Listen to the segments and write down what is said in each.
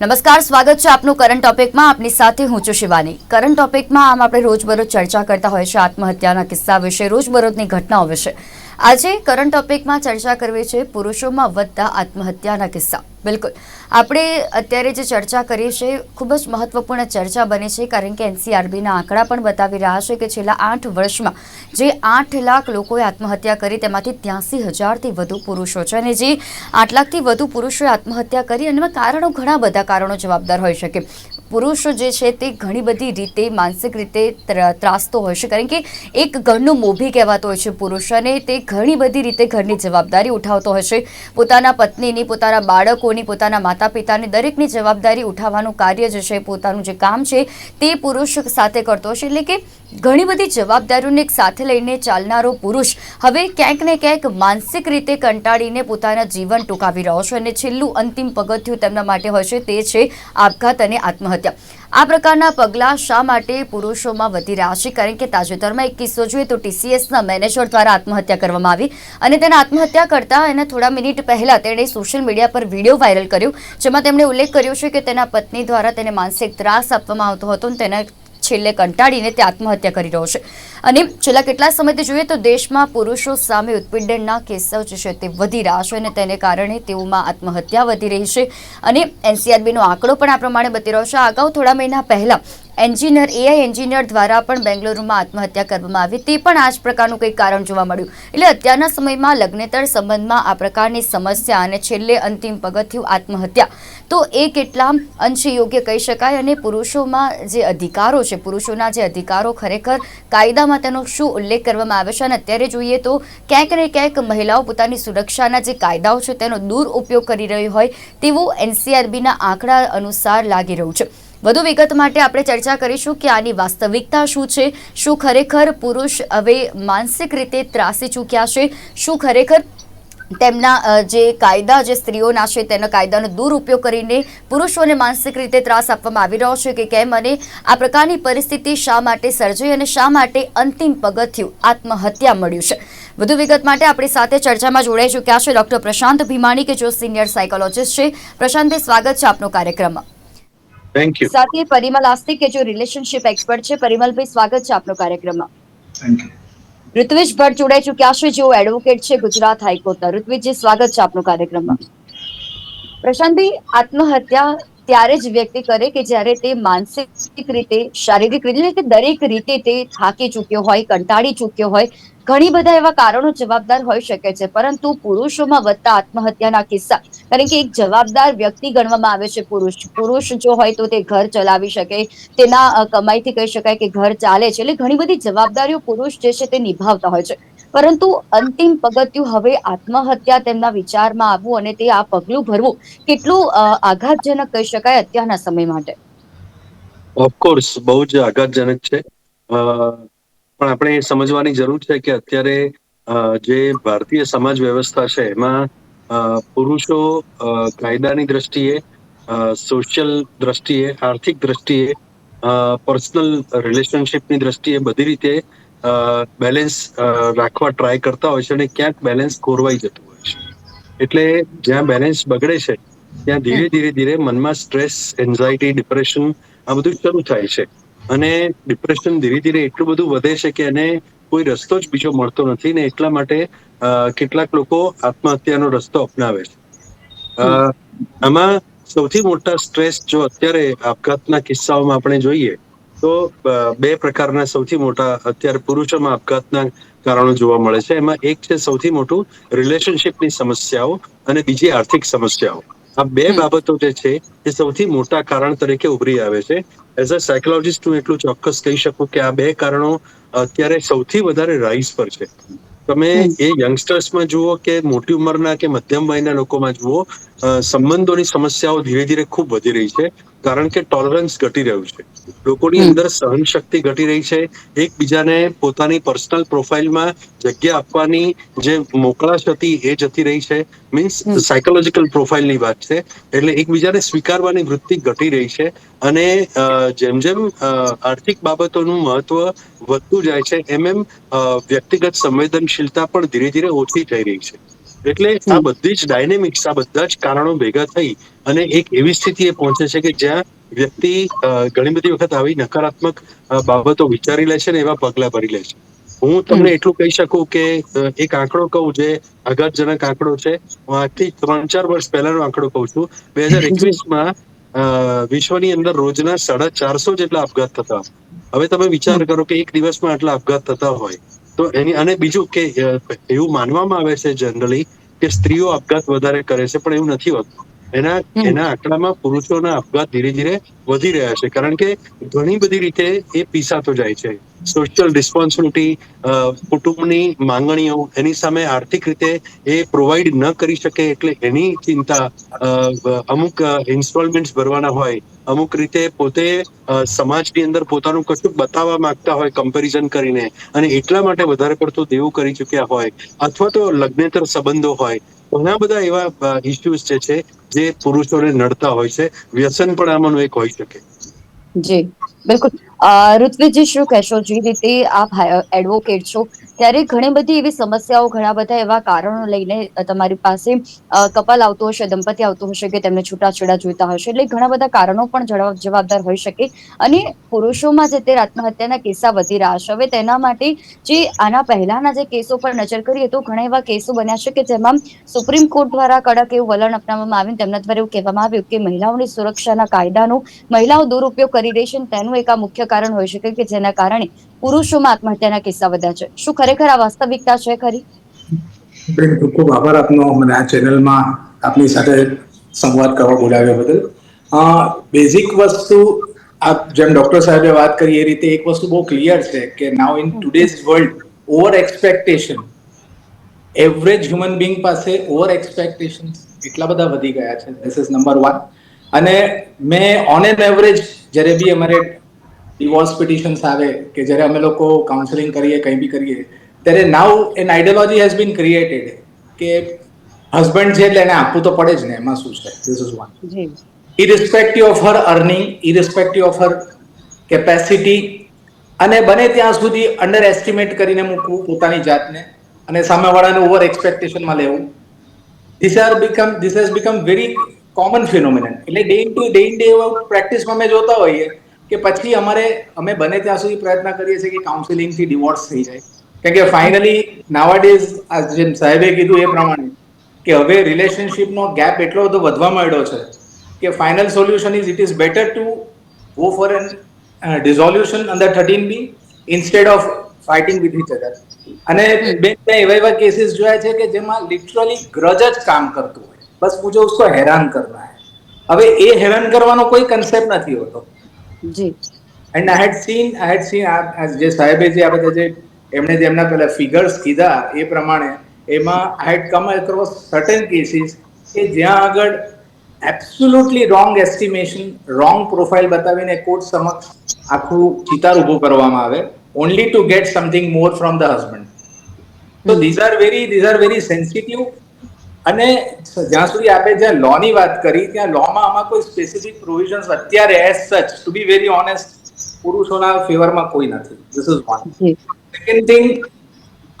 નમસ્કાર, સ્વાગત છે આપનું કરંટ ટોપિકમાં આપની સાથે હું છું શિવાની. કરંટ ટોપિકમાં આમ આપણે રોજબરોજ ચર્ચા કરતા હોય છે આત્મહત્યાના કિસ્સા વિશે, રોજબરોજની ઘટનાઓ વિશે. આજે કરંટ ટોપિકમાં ચર્ચા કરવી છે પુરુષોમાં વધતા આત્મહત્યાના કિસ્સા. બિલકુલ. આપણે અત્યારે જે ચર્ચા કરીએ છીએ ખૂબ જ મહત્વપૂર્ણ ચર્ચા બની છે, કારણ કે એનસીઆરબીના આંકડા પણ બતાવી રહ્યા છે કે છેલ્લા આઠ વર્ષમાં જે આઠ લાખ લોકોએ આત્મહત્યા કરી, તેમાંથી ત્યાંસી હજારથી વધુ પુરુષો છે. અને જે આઠ લાખથી વધુ પુરુષોએ આત્મહત્યા કરી અને કારણો ઘણા બધા કારણો જવાબદાર હોઈ શકે. પુરુષ જે છે તે ઘણી બધી રીતે માનસિક રીતે ત્ર- ત્રાસતો હોય છે. કારણ કે એક ઘરનું મોભી કહેવાતો હોય છે પુરુષ અને તે ઘણી બધી રીતે ઘરની જવાબદારી ઉઠાવતો હોય છે. પોતાના પત્નીની, પોતાના બાળકોની, પોતાના માતા પિતાની દરેકની જવાબદારી ઉઠાવવાનું કાર્ય જે છે, પોતાનું જે કામ છે તે પુરુષ સાથે કરતો હશે એટલે કે ઘણી બધી જવાબદારીઓને એક સાથે લઈને ચાલનારો પુરુષ હવે ક્યાંક ને ક્યાંક માનસિક રીતે કંટાળીને પોતાના જીવન ટૂંકાવી રહ્યો છે અને છેલ્લું અંતિમ પગથિયું તેમના માટે છે તે છે આપઘાત અને આત્મહત્યા. આ પ્રકારના પગલાં શા માટે પુરુષોમાં વધી રહ્યા છે? કારણ કે તાજેતરમાં એક કિસ્સો જોઈએ તો ટીસીએસના મેનેજર દ્વારા આત્મહત્યા કરવામાં આવી અને તેના આત્મહત્યા કરતા એના થોડા મિનિટ પહેલાં તેણે સોશિયલ મીડિયા પર વીડિયો વાયરલ કર્યો, જેમાં તેમણે ઉલ્લેખ કર્યો છે કે તેના પત્ની દ્વારા તેને માનસિક ત્રાસ આપવામાં આવતો હતો અને તેના છેલ્લે કંટાળીને તે આત્મહત્યા કરી રહ્યો છે. અને છેલ્લા કેટલા સમયથી જોઈએ તો દેશમાં પુરુષો સામે ઉત્પીડનના કેસો જે છે તે વધી રહ્યા છે અને તેને કારણે તેઓમાં આત્મહત્યા વધી રહી છે. અને એનસીઆરબીનો આંકડો પણ આ પ્રમાણે બતી રહ્યો છે. અગાઉ થોડા મહિના પહેલા એન્જિનિયર એઆઈ એન્જિનિયર દ્વારા પણ બેંગલુરુમાં આત્મહત્યા કરવામાં આવી. તે પણ આ જ પ્રકારનું કંઈક કારણ જોવા મળ્યું. એટલે અત્યારના સમયમાં લગ્નેતર સંબંધમાં આ પ્રકારની સમસ્યા અને છેલ્લે અંતિમ પગથિયું આત્મહત્યા. તો એ કેટલા અંશે યોગ્ય કહી શકાય અને પુરુષોમાં જે અધિકારો છે, પુરુષોના જે અધિકારો ખરેખર કાયદામાં તેનો શું ઉલ્લેખ કરવામાં આવે છે? અને અત્યારે જોઈએ તો ક્યાંક ને ક્યાંક મહિલાઓ પોતાની સુરક્ષાના જે કાયદાઓ છે તેનો દુરુપયોગ કરી રહી હોય તેવું એનસીઆરબીના આંકડા અનુસાર લાગી રહ્યું છે. વધુ વિગત માટે આપણે ચર્ચા કરીશું કે આની વાસ્તવિકતા શું છે, શું ખરેખર પુરુષ હવે માનસિક રીતે ત્રાસી ચૂક્યા છે, શું ખરેખર તેમના જે કાયદા, જે સ્ત્રીઓના છે તેના કાયદાનો દુરુપયોગ કરીને પુરુષોને માનસિક રીતે ત્રાસ આપવામાં આવી રહ્યો છે કે કેમ અને આ પ્રકારની પરિસ્થિતિ શા માટે સર્જાઈ અને શા માટે અંતિમ પગથિયું આત્મહત્યા મળ્યું છે. વધુ વિગત માટે આપણી સાથે ચર્ચામાં જોડાઈ ચૂક્યા છે ડોક્ટર પ્રશાંત ભીમાણી, કે જો સિનિયર સાયકોલોજીસ્ટ છે. પ્રશાંતે સ્વાગત છે આપનો કાર્યક્રમમાં. થેન્ક યુ સાથે પરિમલ આસ્તિક કે જો રિલેશનશિપ એક્સપર્ટ છે પરિમલભાઈ સ્વાગત છે આપનો કાર્યક્રમમાં. થેન્ક યુ ઋત્વિજ ભટ્ટ જોડાઈ ચુક્યા છે જેઓ એડવોકેટ છે ગુજરાત હાઈકોર્ટના ઋત્વિજજી સ્વાગત છે આપનો કાર્યક્રમમાં. પ્રશાંતભાઈ આત્મહત્યા ત્યારે જ વ્યક્તિ કરે કે જ્યારે તે માનસિક રીતે શારીરિક રીતે દરેક રીતે તે થાકી ચૂક્યો હોય કંટાળી ચૂક્યો હોય ઘણી બધા એવા કારણો જવાબદાર હોઈ શકે છે, પરંતુ પુરુષોમાં વધતા આત્મહત્યાના કિસ્સા, કારણ કે એક જવાબદાર વ્યક્તિ ગણવામાં આવે છે પુરુષ. પુરુષ જો હોય તો તે ઘર ચલાવી શકે, તેના કમાઈથી કહી શકાય કે ઘર ચાલે છે, એટલે ઘણી બધી જવાબદારીઓ પુરુષ જે છે તે નિભાવતા હોય છે. પરંતુ અંતિમ પગથિયું હવે આત્મહત્યા તેમના વિચારમાં આવવું અને તે આ પગલું ભરવું, કેટલું આઘાતજનક કહી શકાય અત્યારના સમય માટે? ઓફકોર્સ બહુ જ આઘાતજનક છે. પણ આપણે સમજવાની જરૂર છે કે અત્યારે જે ભારતીય સમાજ વ્યવસ્થા છે, એમાં પુરુષો કાયદાની દ્રષ્ટિએ સોશિયલ દ્રષ્ટિએ, આર્થિક દ્રષ્ટિએ પર્સનલ રિલેશનશીપની દ્રષ્ટિએ બધી રીતે બેલેન્સ રાખવા ટ્રાય કરતા હોય છે અને ક્યાંક બેલેન્સ ખોરવાઈ જતું હોય છે. એટલે જ્યાં બેલેન્સ બગડે છે, ત્યાં ધીરે ધીરે ધીરે મનમાં સ્ટ્રેસ એન્ઝાયટી ડિપ્રેશન આ બધું શરૂ થાય છે. અને ડિપ્રેશન ધીરે ધીરે એટલું બધું વધે છે કે એને કોઈ રસ્તો જ બીજો મળતો નથી ને એટલા માટે કેટલાક લોકો આત્મહત્યાનો રસ્તો અપનાવે છે. આમાં સૌથી મોટા સ્ટ્રેસ જો અત્યારે આપઘાતના કિસ્સાઓમાં આપણે જોઈએ, તો બે પ્રકારના સૌથી મોટા અત્યારે પુરુષોમાં આપઘાતના કારણો જોવા મળે છે. એમાં એક છે સૌથી મોટું રિલેશનશિપની સમસ્યાઓ અને બીજી આર્થિક સમસ્યાઓ. આ બે બાબતો જે છે એ સૌથી મોટા કારણ તરીકે ઉભરી આવે છે. એઝ અ સાયકોલોજીસ્ટ હું એટલું ચોક્કસ કહી શકું કે આ બે કારણો અત્યારે સૌથી વધારે રાઇઝ પર છે. તમે એ યંગસ્ટર્સમાં જુઓ કે મોટી ઉંમરના કે મધ્યમ વયના લોકોમાં જુઓ સંબંધોની સમસ્યાઓ ધીરે ધીરે ખૂબ વધી રહી છે. કારણ કે ટોલરન્સ ઘટી રહ્યું છે. લોકોની અંદર સહન શક્તિ ઘટી રહી છે. એકબીજાને પોતાની પર્સનલ પ્રોફાઇલમાં જગ્યા આપવાની જે મોકળાશ હતી એ જતી રહી છે. મીન્સ. સાયકોલોજીકલ પ્રોફાઇલની વાત છે. એટલે એકબીજાને સ્વીકારવાની વૃત્તિ ઘટી રહી છે. અને જેમ જેમ આર્થિક બાબતોનું મહત્વ વધતું જાય છે એમ એમ વ્યક્તિગત સંવેદનશીલતા પણ ધીરે ધીરે ઓછી થઈ રહી છે. એટલે આ બધી જ ડાયનેમિક્સ આ બધા જ કારણો ભેગા થઈ અને એક એવી સ્થિતિએ પહોંચે છે કે જ્યાં વ્યક્તિ ઘણી બધી વખત આવી નકારાત્મક બાબતો વિચારી લે છે ને એવા પગલા ભરી લે છે. હું તમને એટલું કહી શકું કે એક આંકડો કહું જે આઘાતજનક આંકડો છે હું આજથી ત્રણ ચાર વર્ષ પહેલાનો આંકડો કહું છું. બે હજાર એકવીસમાં વિશ્વની અંદર રોજના સાડા ચારસો જેટલા આપઘાત થતા હવે તમે વિચાર કરો કે એક દિવસમાં આટલા આપઘાત થતા હોય. તો એની અને બીજું કે એવું માનવામાં આવે છે જનરલી કે સ્ત્રીઓ આપઘાત વધારે કરે છે પણ એવું નથી હોતું. એના એના આંકડામાં પુરુષોના આપઘાત ધીરે ધીરે વધી રહ્યા છે. કારણ કે ઘણી બધી રીતે એ પીસાતો જાય છે. સોશિયલ રિસ્પોન્સિબિલિટી કુટુંબની માંગણીઓ, એની સામે આર્થિક રીતે એ પ્રોવાઈડ ન કરી શકે એટલે એની ચિંતા અમુક ઇન્સ્ટોલમેન્ટ ભરવાના હોય, અમુક રીતે પોતે સમાજની અંદર પોતાનું કશું બતાવવા માંગતા હોય કમ્પેરિઝન કરીને અને એટલા માટે વધારે પડતું દેવું કરી ચુક્યા હોય અથવા તો લગ્નેતર સંબંધો હોય, ઘણા બધા એવા ઇસ્યુઝ જે છે, જે પુરુષોને નડતા હોય છે, વ્યસન પણ આમાંનું એક હોઈ શકે. જી. બિલકુલ. અ, ઋત્વિકજી શું કહેશો? જે રીતે આપ એડવોકેટ છો ત્યારે ઘણી બધી એવી સમસ્યાઓ, ઘણા બધા એવા કારણો લઈને તમારી પાસે કપલ આવતું હશે, દંપતી આવતું હશે કે તેમને છૂટાછેડા જોઈતા હશે, એટલે ઘણા બધા કારણો પણ જવાબદાર હોઈ શકે. અને પુરુષોમાં જે તે આત્મહત્યાના કિસ્સા વધી રહ્યા છે, હવે તેના માટે જે આના પહેલાના જે કેસો પર નજર કરીએ તો ઘણા એવા કેસો બન્યા છે કે જેમાં સુપ્રીમ કોર્ટ દ્વારા કડક એવું વલણ અપનાવવામાં આવ્યું, તેમના દ્વારા એવું કહેવામાં આવ્યું કે મહિલાઓની સુરક્ષાના કાયદાનો, મહિલાઓ દુરુપયોગ કરી રહી છે, તેનું એક આ મુખ્ય કારણ હોઈ શકે કે જેના કારણે પુરુષોમાં આત્મહત્યાના કિસ્સા વધ્યા છે. શું ખરેખર આ વાસ્તવિકતા છે ખરી? બેન ખૂબ આભાર આપનો. મને આ ચેનલમાં આપની સાથે સંવાદ કરવા બોલાવ્યા બદલ. બેઝિક વસ્તુ આપ જેમ ડોક્ટર સાહેબે વાત કરી એ રીતે એક વસ્તુ બહુ ક્લિયર છે કે now in today's world over expectation average human being પાસે ઓવર એક્સપેક્ટેશન એટલા બધા વધી ગયા છે. ધીસ ઇઝ નંબર વન અને મેં ઓન એન એવરેજ જ્યારે બી અમારે ડિવોર્સ પિટિશન્સ આવે કે જ્યારે અમે લોકો કાઉન્સેલિંગ કરીએ કંઈ બી કરીએ ત્યારે now an ideology has been created કે હસબન્ડ છે એટલે એને આપવું તો પડે જ ને એમાં શું છે? This is one irrespective of her earning irrespective of her capacity અને બને ત્યાં સુધી અંડર એસ્ટિમેટ કરીને મૂકવું પોતાની જાતને અને સામેવાળાને ઓવર એક્સપેક્ટેશનમાં લેવું. This are become this has become very common phenomenon એટલે day in to day in day પ્રેક્ટિસમાં અમે જોતા હોઈએ કે પછી અમારે અમે બને ત્યાં સુધી પ્રયત્ન કરીએ છીએ કે કાઉન્સિલિંગથી ડિવોર્સ થઈ જાય. કેમ કે ફાઇનલી નાવા ડેઝ જેમ સાહેબે કીધું એ પ્રમાણે કે હવે રિલેશનશીપનો ગેપ એટલો બધો વધવા માંડ્યો છે કે final solution is it is better to go for an dissolution under thirteen B instead of fighting with each other અને બે બે એવા એવા કેસીસ જોયા છે કે જેમાં લિટરલી ગ્રજ જ કામ કરતું હોય. બસ મુજબ ઉસકો હેરાન કરના હવે એ હેરાન કરવાનો કોઈ કન્સેપ્ટ નથી હોતો. જી. And I had seen I had seen જે સાહેબે જે આપણે જે એમણે જે એમના પેલા ફિગર્સ કીધા એ પ્રમાણે એમાં I had come across certain cases કે જ્યાં આગળ absolutely wrong estimation wrong profile બતાવીને કોર્ટ સમક્ષ આખું ચિતાર ઊભું કરવામાં આવે only to get something more from the husband તો these are very these are very sensitive અને જ્યાં સુધી આપણે જ્યાં લો ની વાત કરી ત્યાં લોમાં આમાં કોઈ સ્પેસિફિક પ્રોવિઝન્સ અત્યારે as such to be very honest પુરુષોના ફેવરમાં કોઈ નથી. This is one second thing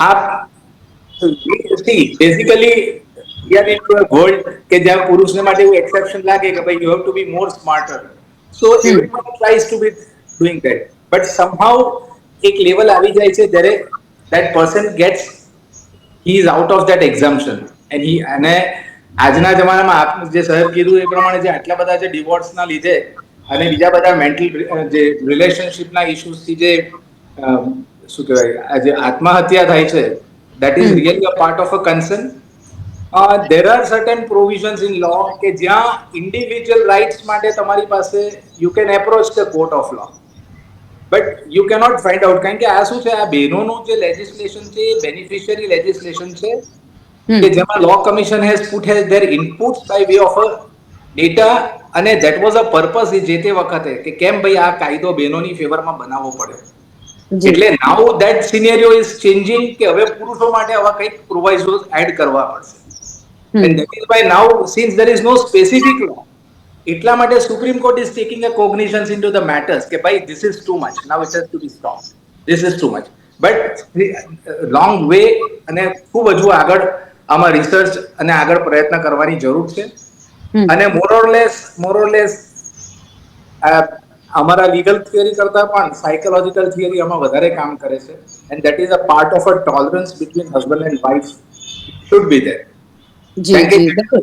આપ basically we in into a કે જ્યાં પુરુષને માટે એવું એક્સેપ્શન લાગે કે ભાઈ you have to be more smarter so everyone tries to be doing that but somehow એક લેવલ આવી જાય છે જ્યારે that person gets he is out of that exemption. He અને આજના જમાનામાં આપ જે સાહેબ કીધું એ પ્રમાણે જે આટલા બધા જે ડિવોર્સના લીધે અને બીજા બધા મેન્ટલ જે રિલેશનશિપના ઇશ્યુઝથી જે શું કહેવાય આ જે આત્મહત્યા થાય છે that is really a part of a concern there are certain provisions in law કે જ્યાં ઇન્ડિવિજ્યુઅલ રાઇટ્સ માટે તમારી પાસે you can approach the court of law but you cannot find out કારણ કે આ શું છે? આ બહેનોનું જે લેજિસ્લેશન છે એ બેનિફિશિયરી લેજિસ્લેશન છે. કે જેમાં law commission has put has their input by way of data અને ધેટ વોઝ અ પર્પસ જે તે વખતે કે કેમ ભાઈ આ કાયદો બહેનોની ફેવરમાં બનાવવો પડ્યો. એટલે now that scenario is changing કે હવે પુરુષો માટે આવા કંઈક પ્રોવાઇઝોઝ એડ કરવા પડશે. And that is by now since there is no specific law એટલા માટે Supreme Court is taking a cognitions in to the matters કે ભાઈ this is too much now it has to be stop this is too much but long way અને ખૂબ હજુ આગળ આમાં research અને આગળ પ્રયત્ન કરવાની જરૂર છે. અને મોરોરલેસ મોરોરલેસ અમારા લીગલ થિયરી કરતા પણ સાયકોલોજીકલ થિયરી આમાં વધારે કામ કરે છે. And that is a part of a tolerance between husband and wife should be there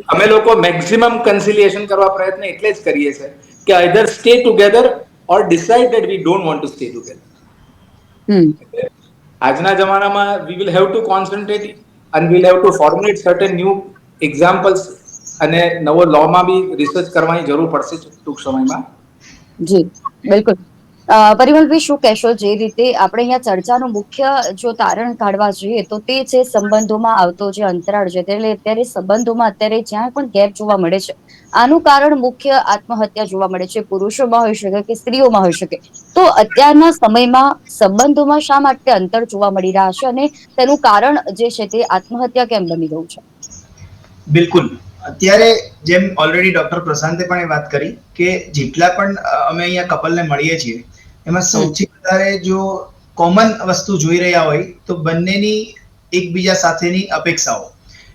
અમે લોકો મેક્સિમમ કન્સિલિએશન કરવા પ્રયત્ન એટલે જ કરીએ છીએ કે either stay together or decide that we don't want to stay together આજના જમાનામાં we will have to concentrate અને we have to formulate certain new examples અને નવો લોમાં બી રિસર્ચ કરવાની જરૂર પડશે ટૂંક સમયમાં. જી, બિલકુલ. પરિમલભાઈ, શું કહેશો જે રીતે આપણે અહીંયા ચર્ચાનું મુખ્ય જો તારણ કાઢવા જોઈએ, તો તે છે સંબંધોમાં આવતો જે અંતરાળ છે. એટલે અત્યારે સંબંધોમાં અત્યારે જ્યાં પણ ગેપ જોવા મળે છે, આનું કારણ મુખ્ય આત્મહત્યા જોવા મળે છે. પુરુષોમાં હોઈ શકે કે સ્ત્રીઓમાં હોઈ શકે. તો અત્યારના સમયમાં સંબંધોમાં શા માટે અંતર જોવા મળી રહ્યા છે અને તેનું કારણ જે છે તે આત્મહત્યા કેમ બની ગયું છે? બિલકુલ. અત્યારે જેમ ઓલરેડી ડોક્ટર પ્રશાંતે પણ એ વાત કરી કે જેટલા પણ અમે અહીંયા કપલને મળીએ છીએ એમાં સૌથી વધારે જો કોમન વસ્તુ જોઈ રહ્યા હોય તો બંનેની એકબીજા સાથેની અપેક્ષાઓ.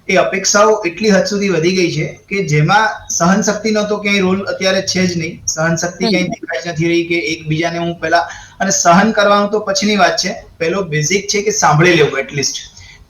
એ અપેક્ષાઓ એટલી હદ સુધી વધી ગઈ છે કે જેમાં સહન શક્તિનો તો ક્યાંય રોલ અત્યારે છે જ નહીં. સહન શક્તિ ક્યાંય દેખાઈ જ નથી રહી કે એકબીજાને હું પહેલા અને સહન કરવાનું તો પછીની વાત છે. પેલો બેઝિક છે કે સાંભળી લેવું એટલીસ્ટ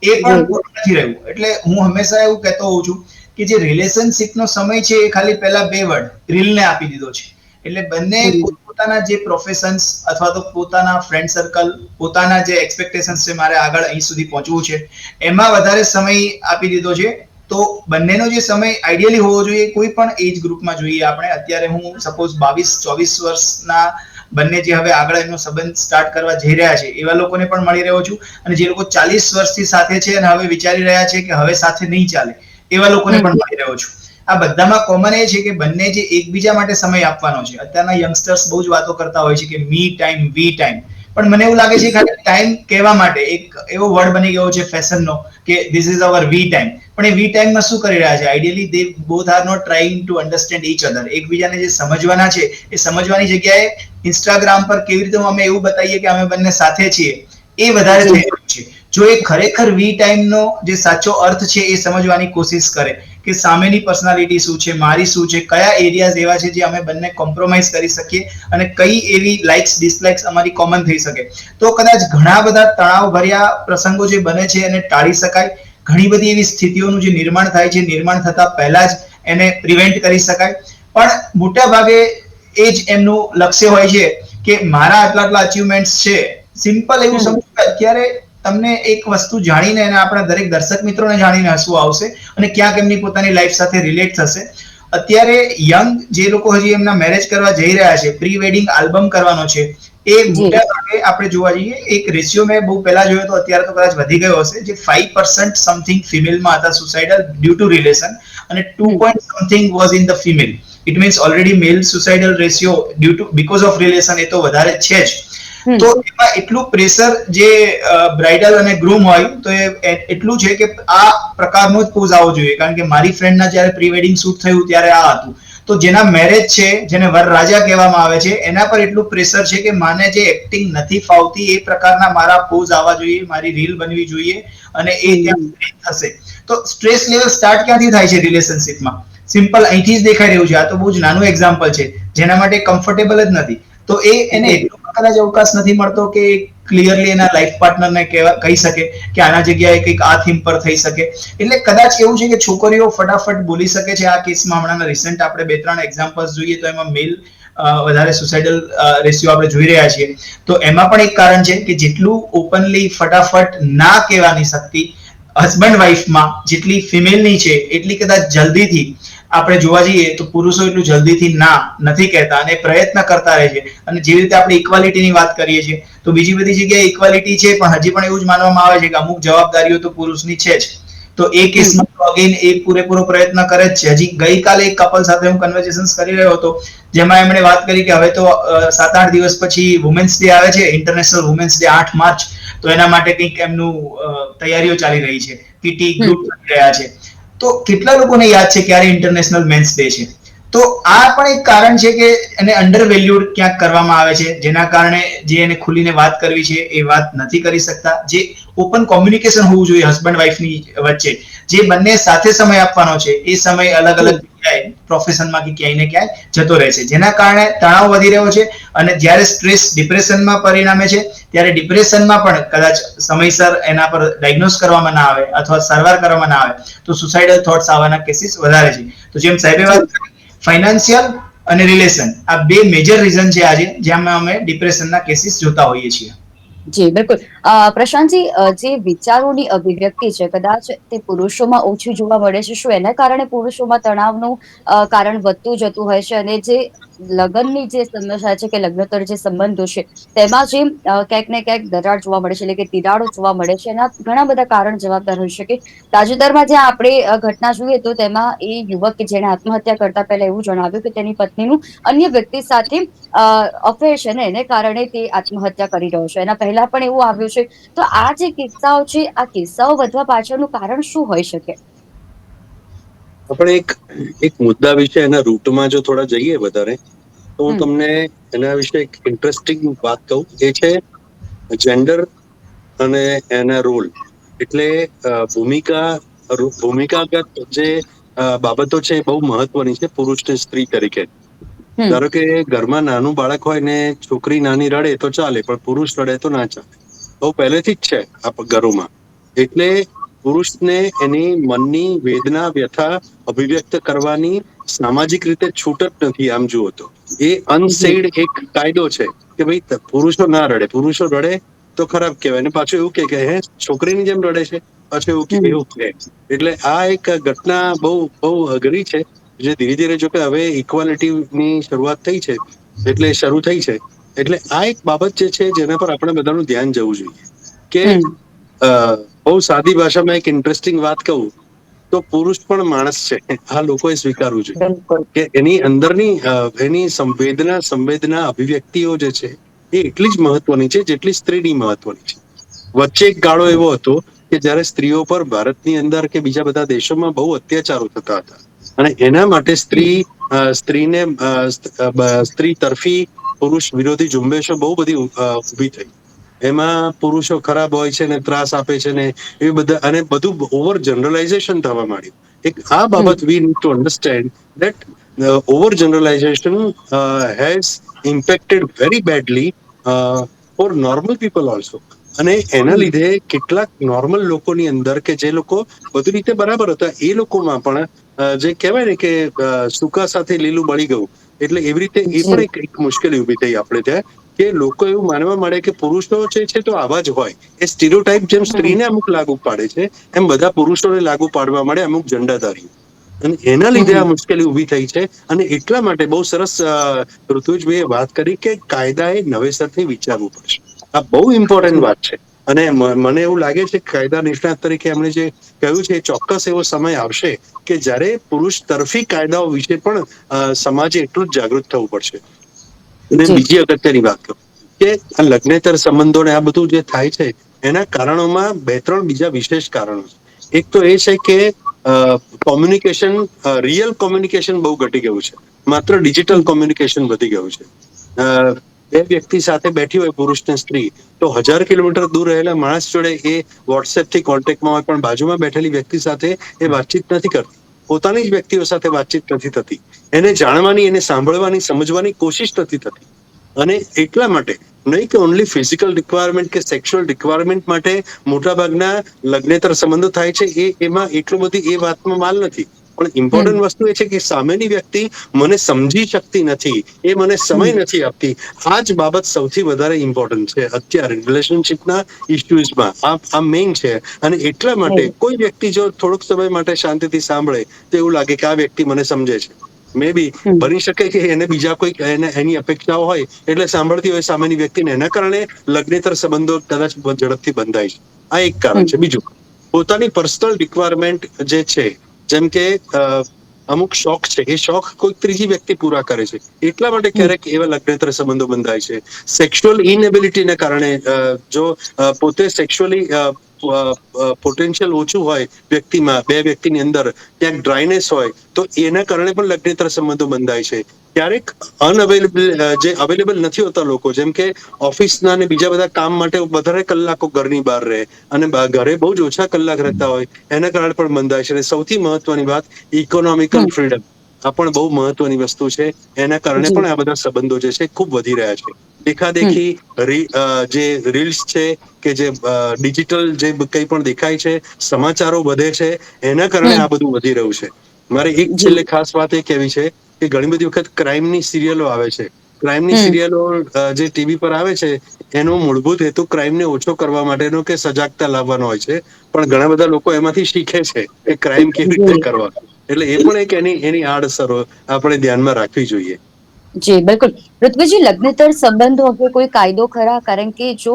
એ પણ નથી રહ્યું. એટલે હું હંમેશા એવું કહેતો હોઉં છું કે જે રિલેશનશિપ નો સમય છે એ ખાલી પહેલા બે વર્ડ રીલને આપી દીધો છે. એટલે બંને પોતાના જે પ્રોફેશન્સ અથવા તો પોતાના ફ્રેન્ડ સર્કલ પોતાના જે એક્સપેક્ટેશન્સ છે મારે આગળ અહીં સુધી પહોંચવું છે. એમાં વધારે સમય આપી દીધો છે. તો બંનેનો જે સમય આઈડિયલી હોવો જોઈએ કોઈ પણ એજ ગ્રુપમાં જોઈએ આપણે. અત્યારે હું સપોઝ બાવીસ ચોવીસ વર્ષના બંને જે હવે આગળ એમનો સંબંધ સ્ટાર્ટ કરવા જઈ રહ્યા છે એવા લોકોને પણ મળી રહ્યો છું. અને જે લોકો ચાલીસ વર્ષથી સાથે છે અને હવે વિચારી રહ્યા છે કે હવે સાથે નહીં ચાલે એવા લોકોને પણ મળી રહ્યો છું. આ બધામાં કોમન એ છે કે બંને જે એકબીજા માટે સમય આપવાનો છે. અત્યારના યંગસ્ટર્સ બહુ જ વાતો કરતા હોય છે કે મી ટાઈમ વી ટાઈમ પણ મને એવું લાગે છે ખાલી ટાઈમ કહેવા માટે એક એવો વર્ડ બની ગયો છે ફેશનનો કે this is our we time પણ એ વી ટાઈમમાં શું કરી રહ્યા છે? Ideally they both are not trying to understand each other એકબીજાને જે સમજવાના છે, એ સમજવાની જગ્યાએ ઇન્સ્ટાગ્રામ પર કેવી રીતે અમે એવું બતાવીએ કે અમે બંને સાથે છીએ, એ વધારે થઈ જો એ ખરેખર વી ટાઈમનો જે સાચો અર્થ છે એ સમજવાની કોશિશ કરે કે સામેની પર્સનાલિટી શું છે મારી શું છે કયા એરિયાઝ એવા છે જે અમે બંને કોમ્પ્રોમાઇઝ કરી શકીએ અને કઈ એવી લાઇક્સ ડિસલાઇક્સ અમારી કોમન થઈ શકે. તો કદાચ ઘણા બધા તણાવ ભર્યા પ્રસંગો જે બને છે એને ટાળી શકાય. ઘણી બધી એવી સ્થિતિઓનું જે નિર્માણ થાય છે નિર્માણ થતા પહેલા જ એને પ્રિવેન્ટ કરી શકાય. પણ મોટા ભાગે એ જ એમનું લક્ષ્ય હોય છે કે મારા આટલા આટલા અચીવમેન્ટ્સ છે. સિમ્પલ એવું. સમજો કે અત્યારે તમને એક વસ્તુ જાણીને અને આપણા દરેક દર્શક મિત્રોને જાણીને હસવું આવશે અને ક્યાંક એમની પોતાની લાઈફ સાથે રિલેટ થશે. અત્યારે યંગ જે લોકો હજી એમના મેરેજ કરવા જઈ રહ્યા છે પ્રી વેડિંગ આલ્બમ કરવાનો છે એ મોટા ભાગે આપણે જોવા જઈએ એક રેશિયો મેં બહુ પહેલા જોયો તો અત્યારે તો કદાચ વધી ગયો હશે જે ફાઈવ પર્સન્ટ સમથિંગ ફિમેલમાં હતા સુસાઇડલ ડ્યુ ટુ રિલેશન અને two point something was in the female it means already male suicidal ratio due to because of relation એ તો વધારે છે જ. તો એમાં એટલું પ્રેશર જે બ્રાઇડલ અને ગ્રૂમ હોય તો એ એટલું છે કે આ પ્રકારનો જ પોઝ આવવો જોઈએ. કારણ કે મારી ફ્રેન્ડના જ્યારે પ્રી વેડિંગ શૂટ થયું ત્યારે આ હતું. તો જેના મેરેજ છે જેને વરરાજા કહેવામાં આવે છે એના પર એટલું પ્રેશર છે કે માને જે એક્ટિંગ નથી ફાવતી એ પ્રકારના મારા પોઝ આવવા જોઈએ મારી રીલ બનવી જોઈએ અને એ ત્યાં થશે. તો સ્ટ્રેસ લેવલ સ્ટાર્ટ ક્યાંથી થાય છે રિલેશનશિપમાં સિમ્પલ અહીંથી જ દેખાઈ રહ્યું છે. આ તો બહુ જ નાનું એક્ઝામ્પલ છે. જેના માટે કમ્ફર્ટેબલ જ નથી. તો એ એને એટલો કદાચ અવકાશ નથી મળતો કે ક્લિયરલી એના લાઈફ પાર્ટનરને કહી શકે કે આના જગ્યાએ કંઈક આ થીમ પર થઈ શકે. એટલે કદાચ એવું છે કે છોકરીઓ ફટાફટ બોલી શકે છે આ કેસમાં હમણાં રિસેન્ટ આપણે બે ત્રણ એક્ઝામ્પલ્સ જોઈએ તો એમાં મેલ વધારે સુસાઇડલ રેશિયો આપણે જોઈ રહ્યા છીએ. તો એમાં પણ એક કારણ છે કે જેટલું ઓપનલી ફટાફટ ના કહેવાની શક્તિ હસબન્ડ વાઈફમાં જેટલી ફિમેલની છે એટલી કદાચ જલ્દીથી આપણે જોવા જઈએ તો પુરુષો એટલું જલ્દીથી ના, નથી કહેતા અને પ્રયત્ન કરતા રહે છે. અને જેવી રીતે આપણે ઇક્વાલિટીની વાત કરીએ છીએ, તો બીજી બધી જગ્યાએ ઇક્વાલિટી છે, પણ હજી પણ એવું જ માનવામાં આવે છે કે અમુક જવાબદારીઓ તો પુરુષની છે જ. તો એ કેસમાં અગેન એ પૂરેપૂરો પ્રયત્ન કરે જ છે. હજી ગઈકાલે એક કપલ સાથે હું કન્વર્ઝેશન કરી રહ્યો હતો, જેમાં એમણે વાત કરી કે હવે તો સાત આઠ દિવસ પછી વુમેન્સ ડે આવે છે ઇન્ટરનેશનલ વુમેન્સ ડે આઠ માર્ચ. તો એના માટે કંઈક એમનું તૈયારીઓ ચાલી રહી છે. પીટી ગ્રુપ રહ્યા છે. તો કેટલા લોકોને યાદ છે ક્યારે ઇન્ટરનેશનલ મેન્સ ડે છે? તો આ પણ એક કારણ છે કે એને અંડર વેલ્યુડ ક્યાંક કરવામાં આવે છે. જેના કારણે જે એને ખુલીને વાત કરવી છે એ વાત નથી કરી શકતા. જે ઓપન કોમ્યુનિકેશન હોવું જોઈએ હસબન્ડ વાઈફની વચ્ચે. જે બંને સાથે સમય આપવાનો છે, એ સમય અલગ અલગ જગ્યાએ પ્રોફેશનમાં કે ક્યાંય ને ક્યાંય જતો રહે છે. જેના કારણે તણાવ વધી રહ્યો છે અને જ્યારે સ્ટ્રેસ ડિપ્રેશનમાં પરિણામે છે, ત્યારે ડિપ્રેશનમાં પણ કદાચ સમયસર એના પર ડાયગ્નોસ કરવામાં ના આવે અથવા સારવાર કરવામાં ના આવે, તો સુસાઇડલ થોટ્સ આવવાના કેસીસ વધારે છે. તો જેમ સાહેબે વાત ફાઇનાન્શિયલ અને રિલેશન આ બે મેજર રીઝન છે આજે, જેમાં અમે ડિપ્રેશનના કેસીસ જોતા હોઈએ છીએ. જી, બિલકુલ. પ્રશાંતજી જે વિચારોની અભિવ્યક્તિ છે, કદાચ તે પુરુષોમાં ઓછી જોવા મળે છે, શું એના કારણે પુરુષોમાં તણાવનું કારણ વધતું જતું હોય છે? અને જે લગ્નની જે સમસ્યા છે કે લગ્નોત્તર જે સંબંધો છે, તેમાં જે ક્યાંક ને ક્યાંક દરાર જોવા મળે છે, એટલે કે તિરાડો જોવા મળે છે, એના ઘણા બધા કારણ જવાબદાર હોઈ શકે. તાજેતરમાં જે આપણે ઘટના જોઈએ તો તેમાં એ યુવક કે જેણે આત્મહત્યા કરતા પહેલા એવું જણાવ્યું કે તેની પત્નીનું અન્ય વ્યક્તિ સાથે અફેર છે ને, એને કારણે તે આત્મહત્યા કરી રહ્યો છે. એના પહેલા પણ એવું આવ્યું છે. તો આ જે કિસ્સાઓ છે, આ કિસ્સાઓ વધવા પાછળનું કારણ શું હોઈ શકે? આપણે એક એક મુદ્દા વિશે એના રૂટમાં જો થોડા જઈએ વધારે તો હું તમને એના વિશે એક ઇન્ટરેસ્ટિંગ વાત કહું. એ છે જેન્ડર અને એના રોલ એટલે ભૂમિકા ભૂમિકાગત જે બાબતો છે એ બહુ મહત્વની છે પુરુષ ને સ્ત્રી તરીકે. ધારો કે ઘરમાં નાનું બાળક હોય ને છોકરી નાની રડે તો ચાલે પણ પુરુષ રડે તો ના ચાલે. બહુ પહેલેથી જ છે આ ઘરોમાં. એટલે પુરુષને એની મનની વેદના વ્યથા અભિવ્યક્ત કરવાની સામાજિક રીતે છૂટ જ નથી આમ જુઓ તો. એ અનસેડ એક કાયદો છે કે ભાઈ પુરુષો ના રડે. પુરુષો રડે તો ખરાબ કહેવાય. ને પાછું એવું કે હે છોકરીની જેમ રડે છે? પાછું એવું કે એવું કહે. એટલે આ એક ઘટના બહુ બહુ અઘરી છે જે ધીરે ધીરે જો કે હવે ઇક્વાલિટી ની શરૂઆત થઈ છે એટલે શરૂ થઈ છે. એટલે આ એક બાબત જે છે જેના પર આપણે બધાનું ધ્યાન જવું જોઈએ. કે બહુ સાદી ભાષામાં એક ઇન્ટરેસ્ટિંગ વાત કહું તો પુરુષ પણ માણસ છે. આ લોકોએ સ્વીકારવું જોઈએ. કે એની અંદરની એની સંવેદના સંવેદના અભિવ્યક્તિઓ જે છે એ એટલી જ મહત્વની છે જેટલી સ્ત્રીની મહત્વની છે. વચ્ચે એક ગાળો એવો હતો કે જ્યારે સ્ત્રીઓ પર ભારતની અંદર કે બીજા બધા દેશોમાં બહુ અત્યાચારો થતા હતા. અને એના માટે સ્ત્રી સ્ત્રીને સ્ત્રી તરફી પુરુષ વિરોધી ઝુંબેશો બહુ બધી ઊભી ઊભી થઈ. એમાં પુરુષો ખરાબ હોય છે ને ત્રાસ આપે છે ને એ બધા અને બધું ઓવર જનરલાઇઝેશન થવા માંડ્યું. એક આ બાબત we need to understand that over generalization has impacted very badly for normal people also અને એના લીધે કેટલાક નોર્મલ લોકોની અંદર કે જે લોકો બધી રીતે બરાબર હતા એ લોકોમાં પણ જે કહેવાય ને કે સુકા સૂકા સાથે લીલું બળી ગયું. એટલે એવી રીતે એ પણ એક મુશ્કેલી ઊભી થઈ આપણે ત્યાં. કે લોકો એવું માનવા મળે કે પુરુષો જે છે તો આવા જ હોય. એ સ્ટીરિયોટાઇપ જેમ સ્ત્રીને અમુક લાગુ પાડે છે એમ બધા પુરુષોને લાગુ પાડવા મળે અમુક જંડાધારી અને એના લીધે આ મુશ્કેલી ઊભી થઈ છે અને એટલા માટે બહુ સરસ ઋતુજભાઈએ વાત કરી કે કાયદાએ નવેસરથી વિચારવું પડશે. આ બહુ ઇમ્પોર્ટન્ટ વાત છે. અને મને એવું લાગે છે કે કાયદા નિષ્ણાત તરીકે એમણે જે કહ્યું છે એ ચોક્કસ એવો સમય આવશે કે જ્યારે પુરુષ તરફી કાયદાઓ વિશે પણ સમાજે એટલું જ જાગૃત થવું પડશે. અને બીજી અગત્યની વાત કહું કે આ લગ્નેતર સંબંધો ને આ બધું જે થાય છે એના કારણોમાં બે ત્રણ બીજા વિશેષ કારણો છે. એક તો એ છે કે કોમ્યુનિકેશન રિયલ કોમ્યુનિકેશન બહુ ઘટી ગયું છે. માત્ર ડિજિટલ કોમ્યુનિકેશન વધી ગયું છે. બે વ્યક્તિ સાથે બેઠી હોય પુરુષ ને સ્ત્રી તો હજાર કિલોમીટર દૂર રહેલા માણસ જોડે એ વોટ્સએપથી કોન્ટેક્ટમાં હોય પણ બાજુમાં બેઠેલી વ્યક્તિ સાથે એ વાતચીત નથી કરતી. પોતાની જ વ્યક્તિઓ સાથે વાતચીત નથી થતી. એને જાણવાની, એને સાંભળવાની, સમજવાની કોશિશ નથી થતી. અને એટલા માટે, નહીં કે ઓનલી ફિઝિકલ રિક્વાયરમેન્ટ કે સેક્સ્યુઅલ રિક્વાયરમેન્ટ માટે મોટાભાગના લગ્નેતર સંબંધો થાય છે, એ, એમાં એટલું બધી એ વાતમાં માલ નથી. પણ ઇમ્પોર્ટન્ટ વસ્તુ એ છે કે સામેની વ્યક્તિ મને સમજી શકતી નથી એ મને સમય નથી આપતી. આ જ બાબત સૌથી વધારે ઇમ્પોર્ટન્ટ છે. અત્યારે રિલેશનશિપના ઇસ્યુઝમાં આ આ મેઇન છે. અને એટલા માટે કોઈ વ્યક્તિ જો થોડોક સમય માટે શાંતિથી સાંભળે તો એવું લાગે કે આ વ્યક્તિ મને સમજે છે. મે બી. બની શકે કે એને બીજા કોઈ એને એની અપેક્ષાઓ હોય એટલે સાંભળતી હોય સામેની વ્યક્તિને. એના કારણે લગ્નેતર સંબંધો કદાચ ઝડપથી બંધાય છે. આ એક કારણ છે. બીજું પોતાની પર્સનલ રિક્વાયરમેન્ટ જે છે જેમ કે અમુક શોખ છે. એ શોખ કોઈ ત્રીજી વ્યક્તિ પૂરા કરે છે. એટલા માટે ક્યારેક એવા લગ્નેતર સંબંધો બંધાય છે. સેક્સ્યુઅલ ઇનએબિલિટીને કારણે જો પોતે સેક્સ્યુઅલી પોટેન્શિયલ ઓછું હોય વ્યક્તિમાં, બે વ્યક્તિની અંદર, ક્યાંક ડ્રાયનેસ હોય, તો એના કારણે પણ લગ્નેતર સંબંધો બંધાય છે. ક્યારેક અનઅવેલેબલ જે અવેલેબલ નથી હોતા લોકો જેમ કે ઓફિસના અને બીજા બધા કામ માટે વધારે કલાકો ઘરની બહાર રહે અને ઘરે બહુ જ ઓછા કલાક રહેતા હોય એના કારણે પણ મંદાય છે. અને સૌથી મહત્વની વાત ઇકોનોમિકલ. ફ્રીડમ આ પણ બહુ મહત્વની વસ્તુ છે. એના કારણે પણ આ બધા સંબંધો જે છે ખૂબ વધી રહ્યા છે. દેખાદેખી જે રીલ્સ છે કે જે ડિજિટલ જે કંઈ પણ દેખાય છે સમાચારો વધે છે એના કારણે આ બધું વધી રહ્યું છે. મારે એક છેલ્લે ખાસ વાત એ કહેવી છે કે ઘણી બધી વખત ક્રાઇમની સિરિયલો આવે છે. ક્રાઇમની. સિરિયલો જે ટીવી પર આવે છે એનો મૂળભૂત હેતુ ક્રાઇમને ઓછો કરવા માટેનો કે સજાગતા લાવવાનો હોય છે. પણ ઘણા બધા લોકો એમાંથી શીખે છે કે ક્રાઇમ કેવી રીતે કરવા. એટલે એ પણ એક એની એની આડઅસરો આપણે ધ્યાનમાં રાખવી જોઈએ. જી બિલકુલ. ઋત્વિજી લગ્નતર સંબંધો અંગે કોઈ કાયદો ખરા? કારણ કે જો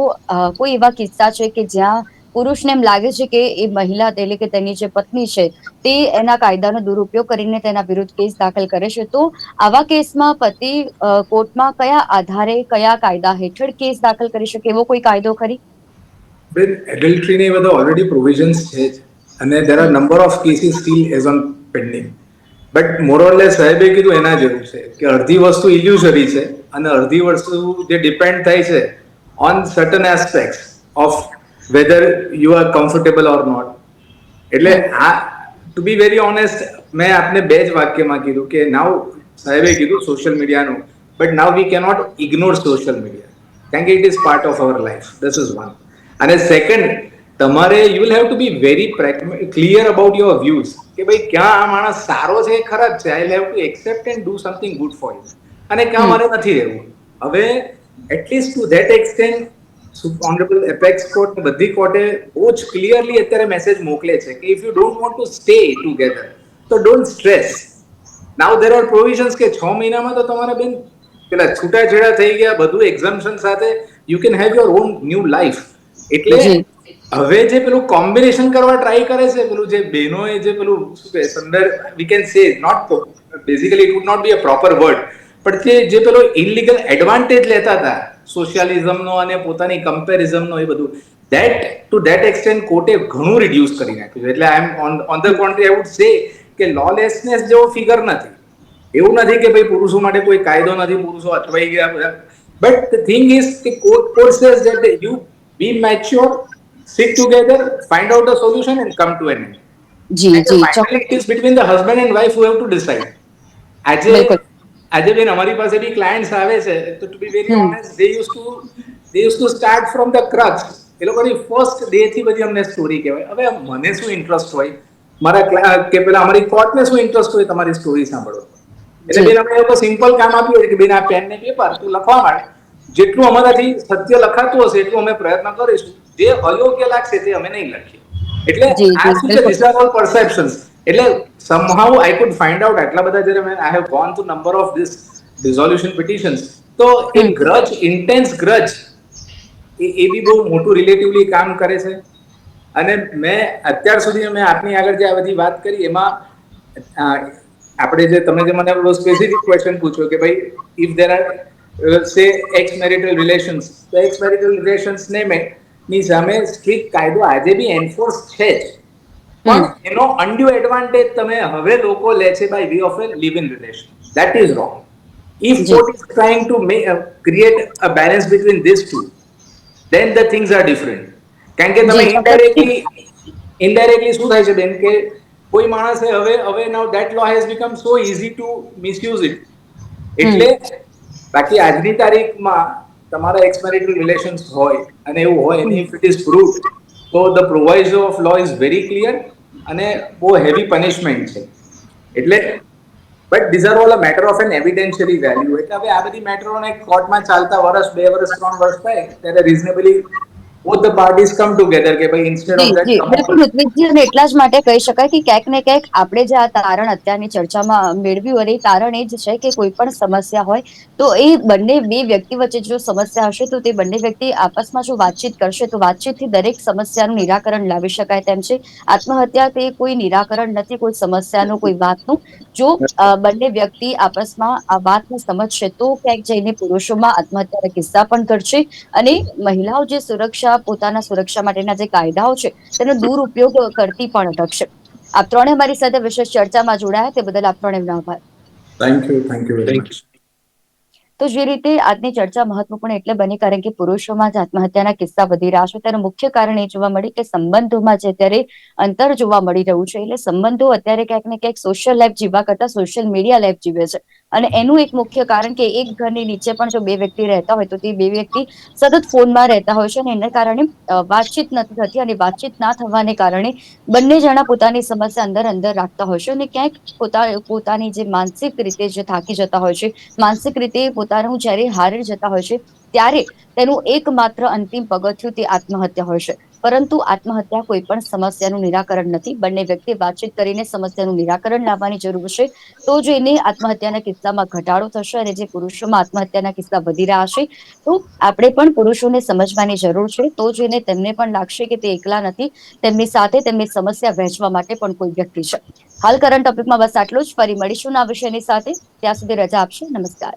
કોઈ એવા કિસ્સા છે કે જ્યાં પુરુષને એમ લાગે છે કે એ મહિલા એટલે કે તેની જે પત્ની છે, તે એના કાયદાનો દુરુપયોગ કરીને તેના વિરુદ્ધ કેસ દાખલ કરે છે. તો આવા કેસમાં પતિ કોર્ટમાં કયા આધારે કયા કાયદા હેઠળ કેસ દાખલ કરી શકે? એવો કોઈ કાયદો ખરી? બેન એડલ્ટરીને એ બધા ઓલરેડી પ્રોવિઝન્સ છે અને there are number of cases still as on pending but more or less સાહેબે કીધું એના જેવું છે કે અડધી વસ્તુ ઇલ્યુઝરી છે અને અડધી વસ્તુ જે ડિપેન્ડ થાય છે on certain aspect of whether you are comfortable or not એટલે આ ટુ બી વેરી ઓનેસ્ટ મેં આપને બે જ વાક્યમાં કીધું કે નાવ સાહેબે કીધું social મીડિયાનું but now we cannot ignore social media કારણ કે it is part of our life this is one અને સેકન્ડ તમારે you will have to be very clear about your views કે ભાઈ ક્યાં આ માણસ સારો છે ખરાબ છે? I have to accept and do something good for you અને ક્યાં મારે નથી રહેવું. હવે at least to that extent honourable apex court બધી કોર્ટે બહુ જ ક્લિયરલી અત્યારે મેસેજ મોકલે છે કે if you don't want to stay together તો don't stress now there are provisions કે છ મહિનામાં તો તમારા બેન પેલા છૂટાછેડા થઈ ગયા બધું એક્ઝામ્શન સાથે you can have your own new life એટલે હવે જે પેલું કોમ્બિનેશન કરવા ટ્રાય કરે છે પેલું જે બહેનોએ જે પેલું શું કહે સંદર we can say not basically it would not be a proper word પણ તે જે પેલો ઇલીગલ એડવાન્ટેજ લેતા હતા સોશિયાલિઝમનો અને પોતાની કમ્પેરિઝમનો એ બધું દેટ ટુ દેટ એક્સટેન્ડ કોર્ટે ઘણું રિડ્યુસ કરી નાખ્યું છે. એટલે I am on on the contrary I would say કે લોલેસનેસ જેવો ફિગર નથી. એવું નથી કે ભાઈ પુરુષો માટે કોઈ કાયદો નથી પુરુષો અટવાઈ ગયા બધા. બટ ધ થિંગ ઇઝ કે court court says that you be mature sit together find out a solution and come to an end. જી જી finally is between the husband and wife who have to decide આજે. આજે બેન અમારી પાસે બી clients આવે છે તો to be very honest they use to they use to start from the scratch એ લોકોની ફર્સ્ટ ડે થી બધી અમને સ્ટોરી કહેવાય. હવે મને શું ઇન્ટરેસ્ટ હોય? મારા કે પેલા અમારી કોર્ટને શું ઇન્ટરેસ્ટ હોય તમારી સ્ટોરી સાંભળો. એટલે બેન અમે લોકો સિમ્પલ કામ આપ્યું હોય કે બેન આ પેન ને પેપર તું લખવા માંડ. જેટલું અમારાથી સત્ય લખાતું હશે એટલું અમે પ્રયત્ન કરીશું. જે અયોગ્ય લાગશે તે અમે નહીં લખીએ. એટલે આ શું છે બિલકુલ. These સમ એટલે somehow I could find out આટલા બધા જ્યારે મેં I have gone to number of this dissolution petitions. તો એ ગ્રજ ઇન્ટેન્સ ગ્રજ એ એ બી બહુ મોટું રિલેટિવલી કામ કરે છે. અને મેં અત્યાર સુધી મેં આપની આગળ જે આ બધી વાત કરી એમાં આપણે જે તમે જે મને સ્પેસિફિક ક્વેશ્ચન પૂછ્યો કે ભાઈ if there are say ex marital relations તો એક્સ મેરિટલ રિલેશન્સ ને મેં ની સામે સ્ટ્રિક્ટ કાયદો આજે બી એન્ફોર્સ છે જ. પણ એનો અનડ્યુ એડવાન્ટેજ તમે હવે લોકો લે છે by way of a live in relation that is wrong if. Court is trying to create a balance between this two then the things are different કારણ કે તમે ઇન્ડાયરેક્ટલી indirectly શું થાય છે બેન કે કોઈ માણસે હવે હવે now that law has become so easy to misuse it એટલે બાકી આજની તારીખમાં તમારા એક્સમેરિટલ રિલેશન્સ હોય અને એવું હોય ઇફ ઇટ ઇઝ પ્રૂવડ તો the proviso of law is very clear અને બહુ હેવી પનિશમેન્ટ છે. એટલે but these are all a matter of an evidentiary value એટલે હવે આ બધી મેટરોને કોર્ટમાં ચાલતા વર્ષ, બે વર્ષ, ત્રણ વર્ષ થાય, ત્યારે reasonably both the parties come together કે ભાઈ ઇન્સ્ટેડ જી ઓફ ધેટ બિલકુલ ઋત્વિકજી અને એટલા જ માટે કહી શકાય કે ક્યાંક ને ક્યાંક આપણે જે આ તારણ અત્યારની ચર્ચામાં મેળવ્યું અને તારણ એ જ છે કે કોઈ પણ સમસ્યા હોય તો એ બંને બે વ્યક્તિ વચ્ચે જો સમસ્યા હશે તો તે બંને વ્યક્તિ આપસમાં જો વાતચીત કરશે તો વાતચીતથી દરેક સમસ્યાનું નિરાકરણ લાવી શકાય તેમ છે. આત્મહત્યા તે કોઈ નિરાકરણ નથી કોઈ સમસ્યાનું કોઈ વાતનું. જો બંને વ્યક્તિ આપસમાં આ વાતને સમજશે તો ક્યાંક જઈને પુરુષોમાં આત્મહત્યાના કિસ્સા પણ ઘટશે અને મહિલાઓ જે સુરક્ષા પોતાના સુરક્ષા માટેના જે કાયદાઓ છે તેનો દુરુપયોગ કરતી પણ અટકશે આપ ત્રણે મારી સાથે વિશેષ ચર્ચામાં જોડાયા તે બદલ આપ ત્રણેયનો આભાર. Thank you thank you very much તો જે રીતે આજની ચર્ચા મહત્વપૂર્ણ એટલે બની કારણ કે પુરુષોમાં જ આત્મહત્યાના કિસ્સા વધી રહ્યા છે તેનું મુખ્ય કારણ એ જોવા મળ્યું કે સંબંધોમાં જે અત્યારે અંતર જોવા મળી રહ્યું છે એટલે સંબંધો અત્યારે ક્યાંક ને ક્યાંક સોશિયલ લાઈફ જીવવા કરતા સોશિયલ મીડિયા લાઈફ જીવે છે. અને એનું એક મુખ્ય કારણ કે એક ઘરની નીચે પણ જો બે વ્યક્તિ રહેતા હોય તો તે બે વ્યક્તિ સતત ફોનમાં રહેતા હોય છે અને એના કારણે વાતચીત નથી થતી અને વાતચીત ના થવાને કારણે બંને જણા પોતાની સમસ્યા અંદર અંદર રાખતા હોય છે અને ક્યાંક પોતા, પોતાની જે માનસિક રીતે જે થાકી જતા હોય છે, માનસિક રીતે પોતાનું જ્યારે હારી જતા હોય છે, ત્યારે તેનું એકમાત્ર અંતિમ પગથિયું તે આત્મહત્યા હોય છે. પરંતુ આત્મહત્યા કોઈ પણ સમસ્યાનું નિરાકરણ નથી. બંને વ્યક્તિ વાતચીત કરીને સમસ્યાનું નિરાકરણ લાવવાની જરૂર છે. તો જ એને આત્મહત્યાના કિસ્સામાં ઘટાડો થશે અને જે પુરુષોમાં આત્મહત્યાના કિસ્સા વધી રહ્યા છે, તો આપણે પણ પુરુષોને સમજવાની જરૂર છે. તો જ એને તેમને પણ લાગશે કે તે એકલા નથી. તેમની સાથે તેમની સમસ્યા વહેંચવા માટે પણ કોઈ વ્યક્તિ છે. હાલ કરંટ ટોપિકમાં બસ આટલું જ. ફરી મળીશું આ વિષયની સાથે. ત્યાં સુધી રજા આપશો. નમસ્કાર.